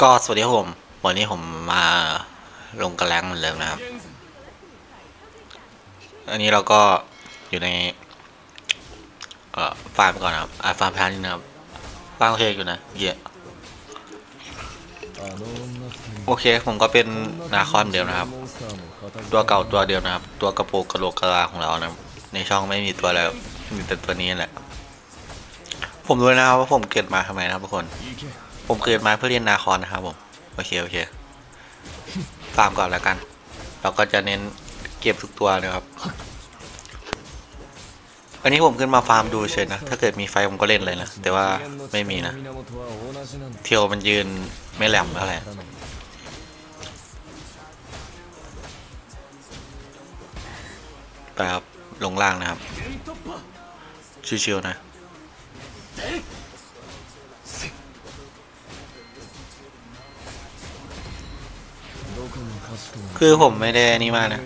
ก็สวัสดีครับผม วันนี้ผมมาลงกระแลงเหมือนเดิมนะครับ อันนี้เราก็อยู่ใน เอ่อฟาร์มก่อนนะครับอ่ฟาร์มแพลนี่นะครับฟาร์มโอเคอยู่นะเยี่ยโอเคผมก็เป็นนาคอนเดียวนะครับ ตัวเก่าตัวเดียวนะครับ ตัวกระโปงกระโหลกกระลาของเรานะในช่องไม่มีตัวแล้วมีแต่ตัวนี้แหละผมรู้นะครับว่าผมเกิดมาทำไมนะครับทุกคน ผมเกิดมาเพื่อเรียนนาคอนนะครับผม โอเค โอเค ฟาร์มก่อนแล้วกัน เราก็จะเน้นเก็บทุกตัวนะครับ อันนี้ผมขึ้นมาฟาร์มดูเฉยนะ ถ้าเกิดมีไฟผมก็เล่นเลยนะ แต่ว่าไม่มีนะ เทียวมันยืนไม่แหลมเท่าไหร่ไปครับ ลงล่างนะครับ ชิวๆนะ คือผมไม่ได้นี่มากนะ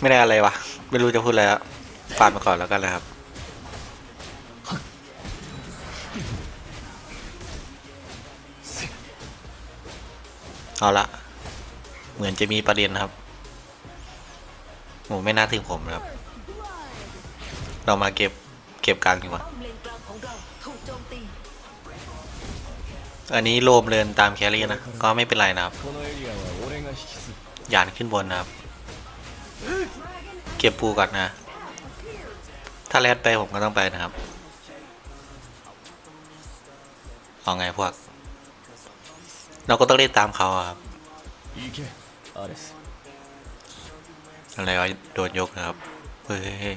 ไม่ได้อะไรวะ ไม่รู้จะพูดอะไรอะผ่านมาก่อนแล้วกันเลยครับ เอาละ เหมือนจะมีประเด็นครับผมไม่น่าถึงผมครับ เรามาเก็บเก็บกลางดีกว่า อันนี้โลมเดินตามแครี่นะ ก็ไม่เป็นไรนะครับ このエリアは俺が引き継ぐ ยานขึ้นบนนะครับ เก็บปูก่อนนะ ถ้าแรดไปผมก็ต้องไปนะครับ เอาไงพวก เราก็ต้องเล่นตามเขาอะครับ 行けアレス อะไรวะโดนยกนะครับ เฮ้ยเฮ้ยเฮ้ย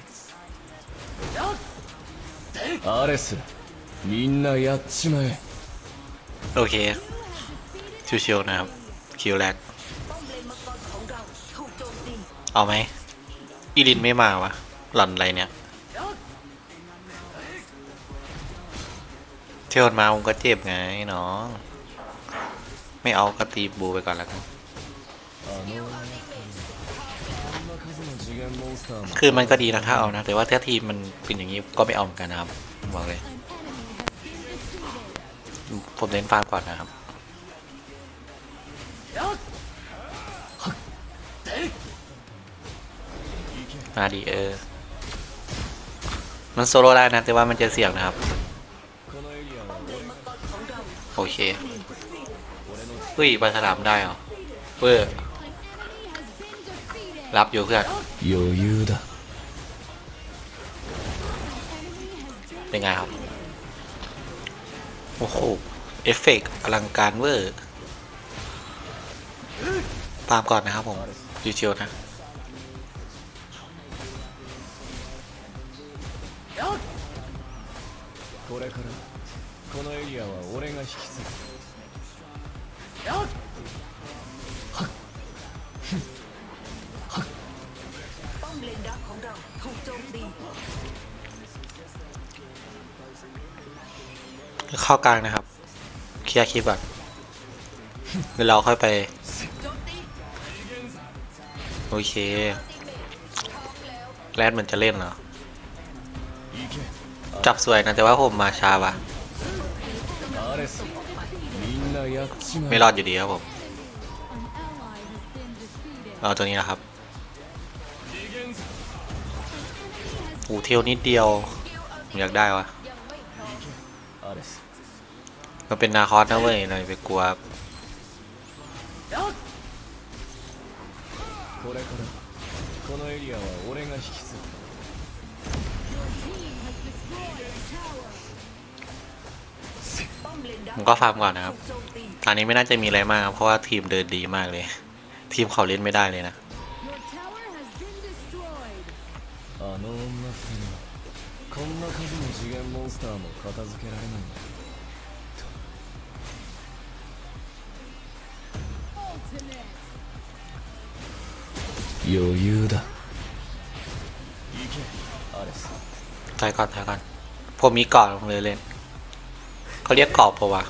アレスみんなやっちまえ โอเค ชิวๆนะครับ คิวแรก เอาไหม อีรินไม่มาวะ หลันอะไรเนี่ย เที่ยวมาผมก็เจ็บไงเนาะไม่เอาก็ตีบูไปก่อนแล้วกันคือมันก็ดีนะถ้าเอานะ แต่ว่าถ้าทีมมันเป็นอย่างนี้ก็ไม่เอาเหมือนกันนะครับบอกเลย ผมเล่นฟาดก่อนนะครับมาดีเออ มันโซโล่ได้นะ แต่ว่ามันจะเสี่ยงนะครับ โอเคเฮ้ยปลาฉลามได้เหรอเพื่อรับอยู่เพื่อนอยู่ยูดเป็นไงครับ อ้โห เอฟเฟกต์อลังการเวอร์ตามก่อนนะครับผมชิวๆนะ これからこのエリアは俺が引き継ぐ เข้ากลางนะครับ เคลียร์คลิปก่อนเดี๋ยวเราค่อยไป โอเค แรดเหมือนจะเล่นเหรอ จับสวยนะ แต่ว่าผมมาช้าว่ะไม่รอดอยู่ดีครับผม เอาตัวนี้นะครับอูเทีลนิดเดียว ผมอยากได้วะ มันเป็นนาคอสนะเว้ยหน่อยไปกลัว これからこのエリアは俺が引き継ぐ ป้อมเลนดัก ผมก็ฟาร์มก่อนนะครับ ถูกโจมตี ตอนนี้ไม่น่าจะมีอะไรมากครับเพราะว่าทีมเดินดีมากเลย ทีมเขาเล่นไม่ได้เลยนะ あの女二人はこんな数の次元モンスターも片付けられないんだ 余裕だ行けアレス ถอยก่อนถอยก่อน ผมมีเกาะผมเลยเล่น เขาเรียกเกาะปะวะ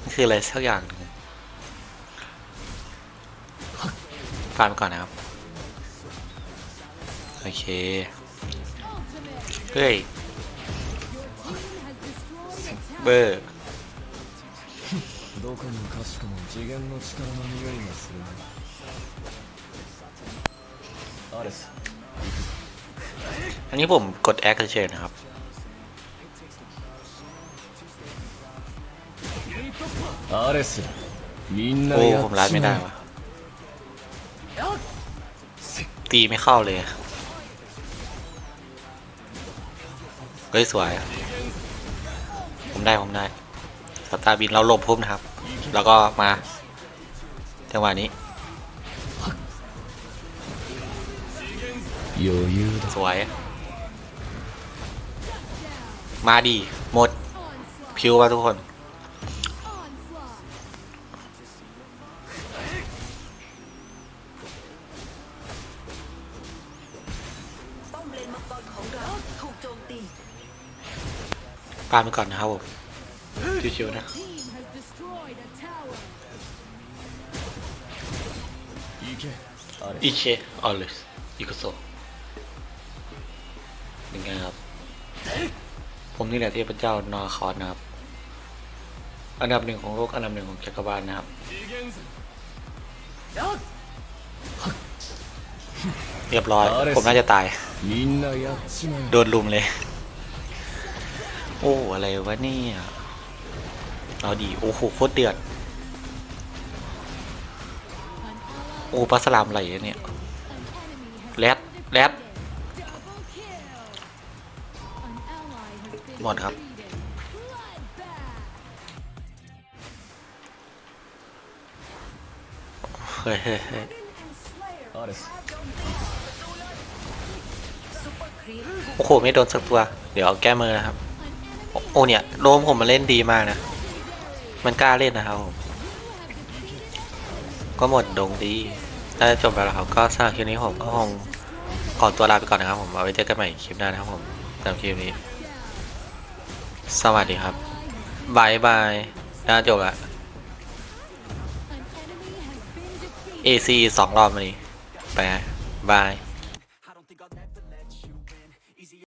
มันคืออะไรสักอย่างหนึ่งฟาร์มก่อนนะครับ โอเค เฮ้ย เบอร์ どこもかしこも次元の力の匂いがするな アレス อันนี้ผมกดแอคเฉยๆนะครับ アレスみんな โอ้ や ผม っ รัด ち ไม่ ま ได้ え วะตีไม่เข้าเลยอะเฮ้ย สวย ผมได้ ผมได้ สตาร์บินเราหลบพุ่มนะครับ แล้วก็มาจังหวะนี้ ยูยืสวย มาดี หมด พิวมาทุกคนปาไปก่อนนะครับผมชิวๆนะอีเชออลิสอีกโซ ผมนี่แหละเทพเจ้านาคอนนะครับ อันดับหนึ่งของโลกอันดับหนึ่งของจักรวาลนะครับเรียบร้อย ผมน่าจะตาย โดนลุมเลย โอ้ อะไรวะเนี่ย เอาดี โอ้โห โคตรเดือด โอ้ปลาสลามไหลเนี่ยแรดแรด มดครับเฮ้ยโอ้โห ไม่โดนสักตัว เดี๋ยวแก้มือนะครับ โอ้เนี่ยโดมผมมาเล่นดีมากนะ มันกล้าเล่นนะครับผมก็หมดดงดีน่าจะจบแล้วครับก็สำหรับคลิปนี้ผมก็คงขอตัวลาไปก่อนนะครับผม เอาไว้เจอกันใหม่คลิปหน้านะครับผมสำหรับคลิปนี้ สวัสดีครับบายบายน่าจบละ AC สองรอบมานี้ไปบาย